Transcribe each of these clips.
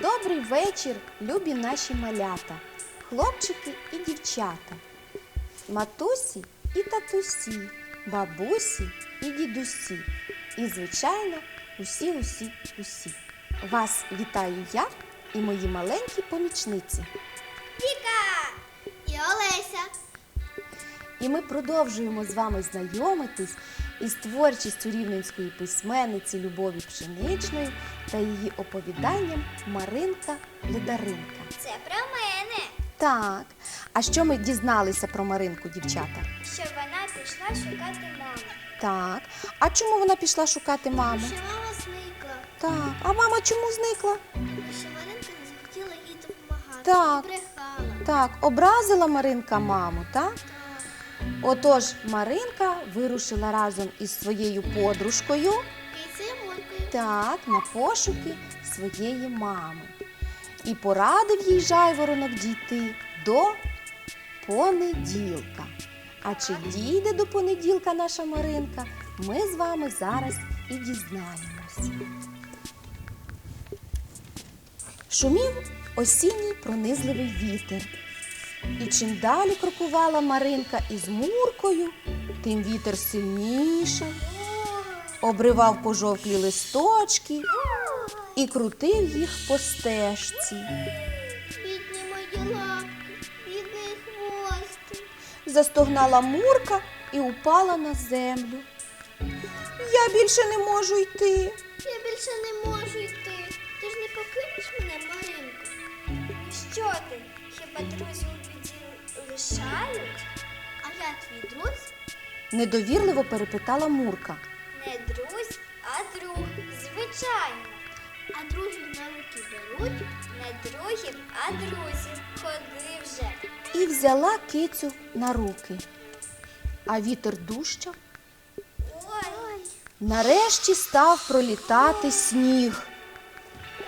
Добрий вечір, любі наші малята, хлопчики і дівчата, матусі і татусі, бабусі і дідусі. І, звичайно, усі, усі, усі. Вас вітаю я і мої маленькі помічниці. Віка і Олеся. І ми продовжуємо з вами знайомитись із творчістю рівненської письменниці Любові Пшеничної та її оповіданням Маринка Ледаринка. Це про мене, Так, а що ми дізналися про Маринку, дівчата? що вона пішла шукати маму. Так, а чому вона пішла шукати маму? Що мама зникла, Так, а мама чому зникла? що Маринка не захотіла їй допомагати. Так. І брехала. Так, образила Маринка маму, так? Отож, Маринка вирушила разом із своєю подружкою так, на пошуки своєї мами. І порадив їй жайворонок дійти до понеділка. А чи дійде до понеділка наша Маринка, ми з вами зараз і дізнаємося. Шумів осінній пронизливий вітер. І чим далі крокувала Маринка із Муркою, тим вітер сильнішав, обривав пожовклі листочки і крутив їх по стежці. Бідні мої лапки, бідний хвостик. Застогнала Мурка і упала на землю. Я більше не можу йти. Я більше не можу йти. Ти ж не покинеш мене, Маринко. Що ти? Хіба друзі лишають? А я твій друг? Недовірливо перепитала Мурка. Не друзь, а друг, звичайно. А друзів на руки беруть, не другів, а друзів. Ходи вже. І взяла кицю на руки. А вітер дужчав. Ой, Нарешті став пролітати сніг.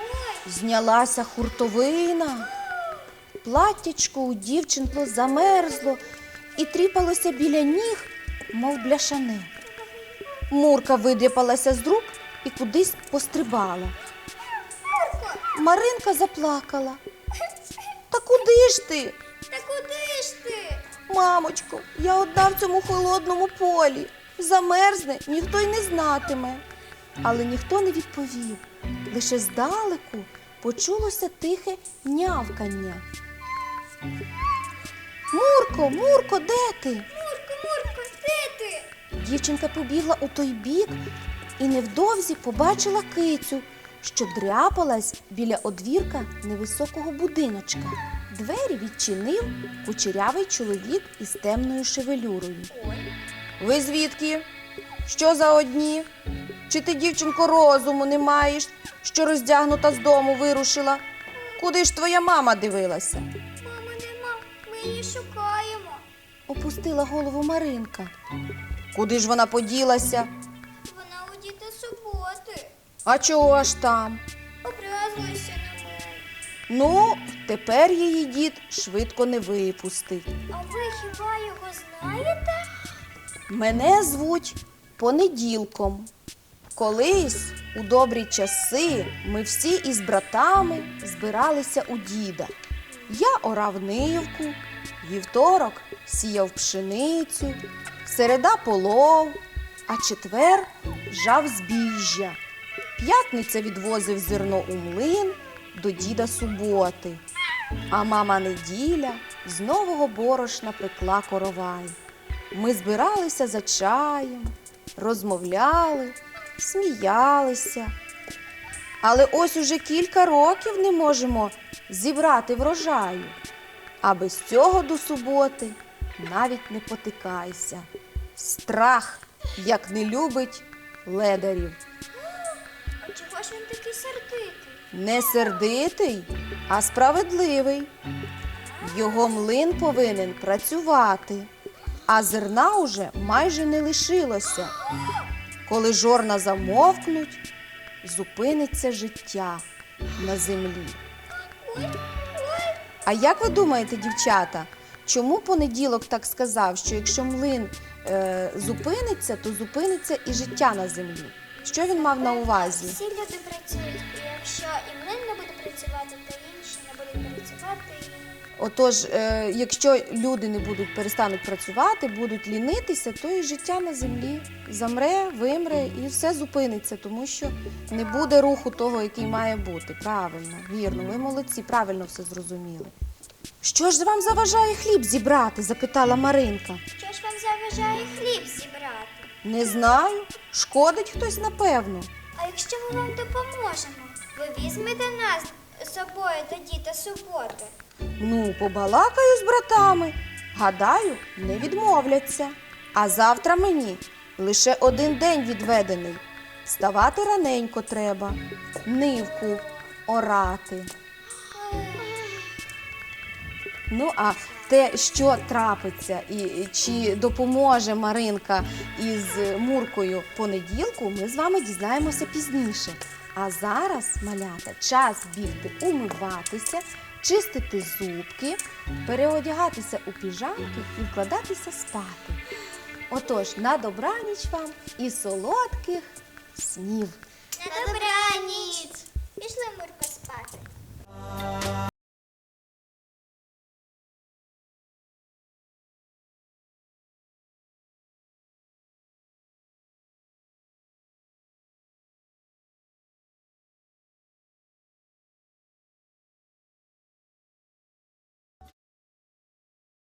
ой, Знялася хуртовина. Платтячко у дівчинку замерзло і тріпалося біля ніг, мов бляшане. Мурка видряпалася з рук і кудись пострибала. Маринка заплакала. Та куди ж ти? та куди ж ти? Мамочко, я одна в цьому холодному полі. Замерзне, ніхто й не знатиме. Але ніхто не відповів. Лише здалеку почулося тихе нявкання. Мурко, Мурко, де ти? Мурко, Мурко, де ти? Дівчинка побігла у той бік і невдовзі побачила кицю, що дряпалась біля одвірка невисокого будиночка. Двері відчинив кучерявий чоловік із темною шевелюрою. Ой, Ви звідки? Що за одні? Чи ти, дівчинко, розуму не маєш, що роздягнута з дому вирушила? Куди ж твоя мама дивилася? Її шукаємо. Опустила голову Маринка. Куди ж вона поділася? Вона у діти суботи. А чого ж там? Образилася на мене. Ну, тепер її дід швидко не випустить. А ви хіба його знаєте? Мене звуть понеділком. Колись, у добрі часи, ми всі із братами збиралися у діда. Я орав нивку, вівторок сіяв пшеницю, середа полов, а четвер жав збіжжя. П'ятниця відвозив зерно у млин до діда суботи. А мама неділя з нового борошна пекла коровай. Ми збиралися за чаєм, розмовляли, сміялися. Але ось уже кілька років не можемо зібрати врожаю. А без цього до суботи навіть не потикайся. Страх, як не любить ледарів. А чого ж він такий сердитий? Не сердитий, а справедливий. Його млин повинен працювати, а зерна уже майже не лишилося. Коли жорна замовкнуть, зупиниться життя на землі. А як ви думаєте, дівчата, чому понеділок так сказав, що якщо млин е, зупиниться, то зупиниться і життя на землі? Що він мав на увазі? всі люди працюють, і якщо і млин не буде працювати, то Отож, е, якщо люди не будуть перестануть працювати, будуть лінитися, то і життя на землі замре, вимре і все зупиниться, тому що не буде руху того, який має бути. Правильно, вірно, ви молодці, правильно все зрозуміли. Що ж вам заважає хліб зібрати? запитала Маринка. Що ж вам заважає хліб зібрати? Не знаю. Шкодить хтось, напевно. А якщо ми вам допоможемо, ви візьмете нас з собою тоді та суботи. Ну, побалакаю з братами. Гадаю, не відмовляться. А завтра мені лише один день відведений. Вставати раненько треба, нивку орати. Ну, а те, що трапиться, і чи допоможе Маринка із Муркою понеділку, ми з вами дізнаємося пізніше. А зараз, малята, час бігти умиватися, чистити зубки, переодягатися у піжамки і вкладатися спати. Отож, на добраніч вам і солодких снів. На!